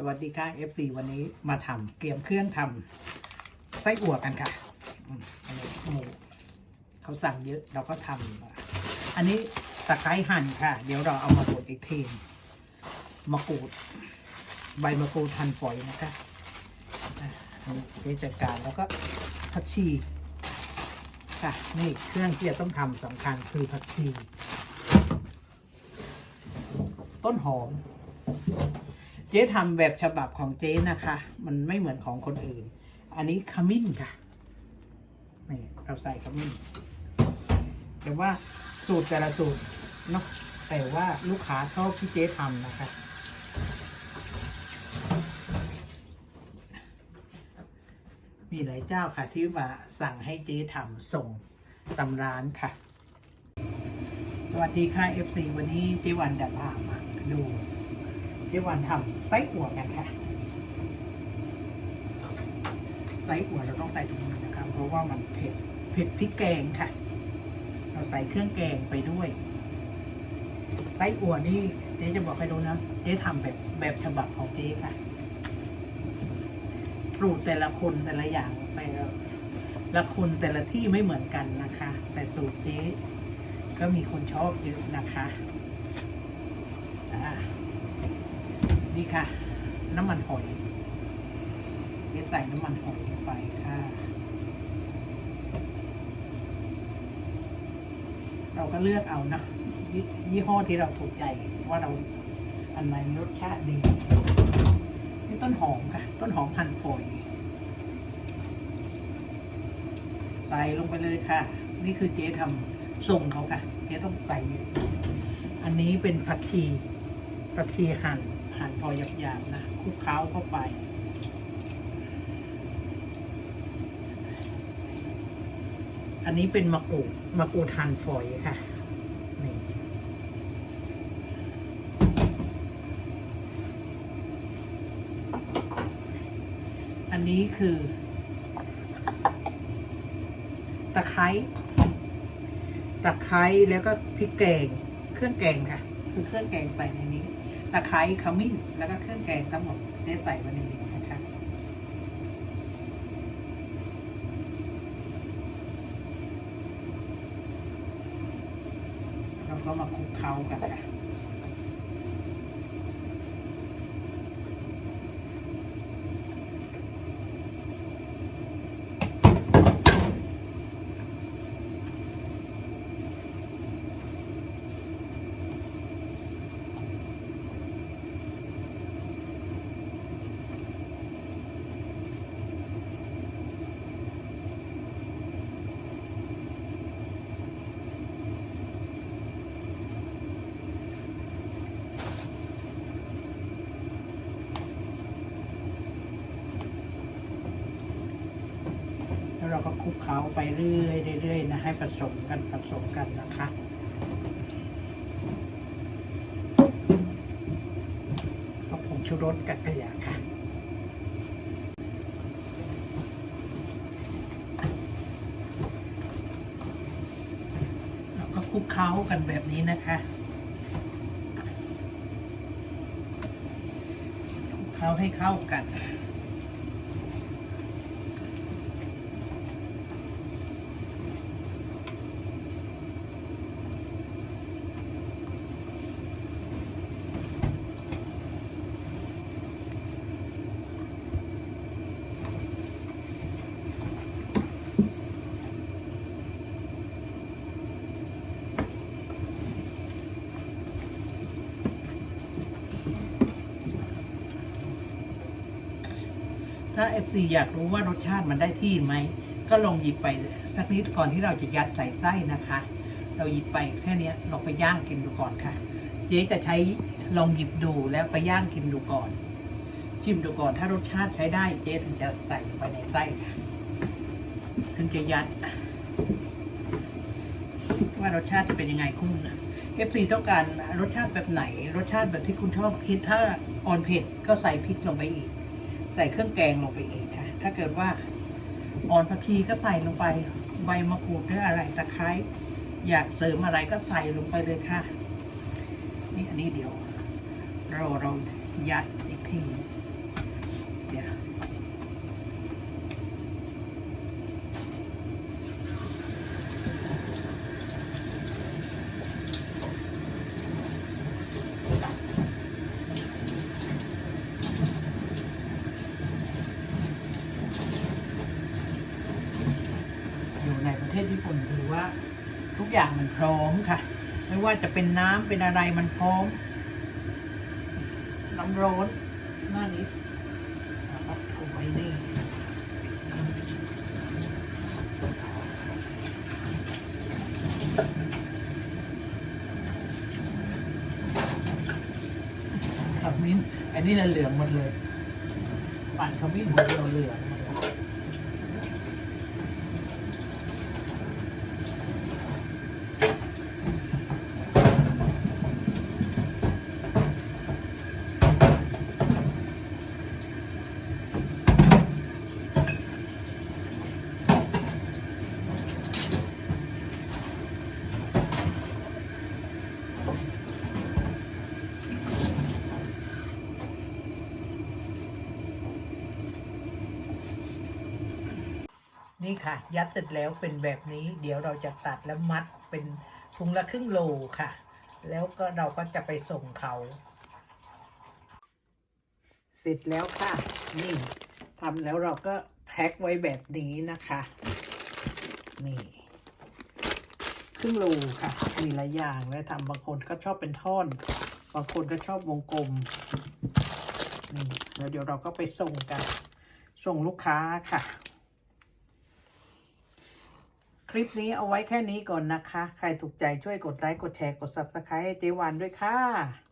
สวัสดีค่ะ FC วันนี้มาทำเตรียมเครื่องทำไส้อั่วกันค่ะอันนี้หมูเขาสั่งเยอะเราก็ทำอันนี้ตะไคร้หั่นค่ะ เดี๋ยวเราเอามาบดอีกทีมะกรูด ใบมะกรูดหั่นฝอยนะคะอันนี้เทศกาลแล้วก็ผักชีค่ะนี่เครื่องที่จะต้องทำสำคัญคือผักชี ต้นหอม เจ๊ทำแบบฉบับของเจ๊นะคะ มันไม่เหมือนของคนอื่น อันนี้ขมิ้นค่ะนี่เราใส่ขมิ้นแต่ว่าสูตรแต่ละสูตรเนาะแต่ว่าลูกค้าชอบที่เจ๊ทำนะคะ มีหลายเจ้าค่ะที่มาสั่งให้เจ๊ทำส่งตำร้านค่ะ สวัสดีค่ะ FC วันนี้เจ๊วันจะพามาดู เจ๊วันทำไส้อั่วกันค่ะ ไส้อั่วเราต้องใส่ตรงนี้นะครับเพราะว่ามันเผ็ดเผ็ดพริกแกงค่ะ เราใส่เครื่องแกงไปด้วย ไส้อั่วนี่เจ๊จะบอกให้ดูนะ เจ๊ทำแบบแบบฉบับของเจ๊ค่ะสูตรแต่ละคนแต่ละอย่างไปละคนแต่ละที่ไม่เหมือนกันนะคะ แต่สูตรเจ๊ก็มีคนชอบเยอะนะคะอ่า นี่ค่ะ น้ำมันหอยเจ๊ใส่น้ำมันหอยลงไปค่ะ เราก็เลือกเอานะยยี่ห้อที่เราถูกใจว่าเราอันไหนรสชาติดีนี่ต้นหอมค่ะ ต้นหอมพันฝอยใส่ลงไปเลยค่ะ นี่คือเจ๊ทำส่งเขาค่ะ เจ๊ต้องใส่ อันนี้เป็นผักชีผักชีหั่น หั่นพอหยาบๆนะคลุกเคล้าเข้าไป อันนี้เป็นมะกรูดมะกรูดหั่นฝอยค่ะนี่อันนี้คือ ตะไคร้ตะไคร้แล้วก็พริกแกง เครื่องแกงค่ะ คือเครื่องแกงใส่ในนี้ ตะไคร้ขมิ้นแล้วก็เครื่องแกงทั้งหมดได้ใส่มาในนี้นะคะเราก็มาคลุกเคล้ากันค่ะ แล้วเราก็คลุกเคล้าไปเรื่อยๆเรื่อยนะให้ผสมกันผสมกันนะคะก็ผงชูรสกับเกลือค่ะแล้วก็คลุกเคล้ากันแบบนี้นะคะคลุกเคล้าให้เข้ากัน ถ้า FC อยากรู้ว่ารสชาติมันได้ที่ไหม ก็ลองหยิบไปสักนิดก่อนที่เราจะยัดใส่ไส้นะคะ เราหยิบไปแค่นี้เราไปย่างกินดูก่อนค่ะ เจ๊จะใช้ลองหยิบดูแล้วไปย่างกินดูก่อน ชิมดูก่อนถ้ารสชาติใช้ได้เจ๊ถึงจะใส่ไปในไส้ค่ะถึงจะยัดว่ารสชาติจะเป็นยังไงคุณเอฟซีต้องการรสชาติแบบไหน รสชาติแบบที่คุณชอบเผ็ดถ้าอ่อนเผ็ดก็ใส่พริกลงไปอีก ใส่เครื่องแกงลงไปอีกค่ะ ถ้าเกิดว่าอ่อนผักชีก็ใส่ลงไป ใบมะกรูดหรืออะไรตะไคร้อยากเสริมอะไรก็ใส่ลงไปเลยค่ะ นี่อันนี้เดี๋ยว เราเรายัดอีกที ที่ผลคือว่าทุกอย่างมันพร้อมค่ะ ไม่ว่าจะเป็นน้ำเป็นอะไรมันพร้อม น้ำร้อนหน้านี้แล้วก็เอาไว้นี่ขมิ้นอันนี้น่ะเหลืองหมดเลย ปั่นขมิ้นหัวเดียเหลือง นี่ค่ะ ยัดเสร็จแล้วเป็นแบบนี้ เดี๋ยวเราจะตัดแล้วมัดเป็นถุงละครึ่งโลค่ะ แล้วก็เราก็จะไปส่งเขา เสร็จแล้วค่ะ นี่ทำแล้วเราก็แพ็คไว้แบบนี้นะคะ นี่ครึ่งโลค่ะ มีหลายอย่างแล้วทำบางคนก็ชอบเป็นท่อน บางคนก็ชอบวงกลม นี่แล้วเดี๋ยวเราก็ไปส่งกัน ส่งลูกค้าค่ะ คลิปนี้เอาไว้แค่นี้ก่อนนะคะ ใครถูกใจช่วยกดไลค์ กดแชร์ กด Subscribe ให้เจวันด้วยค่ะ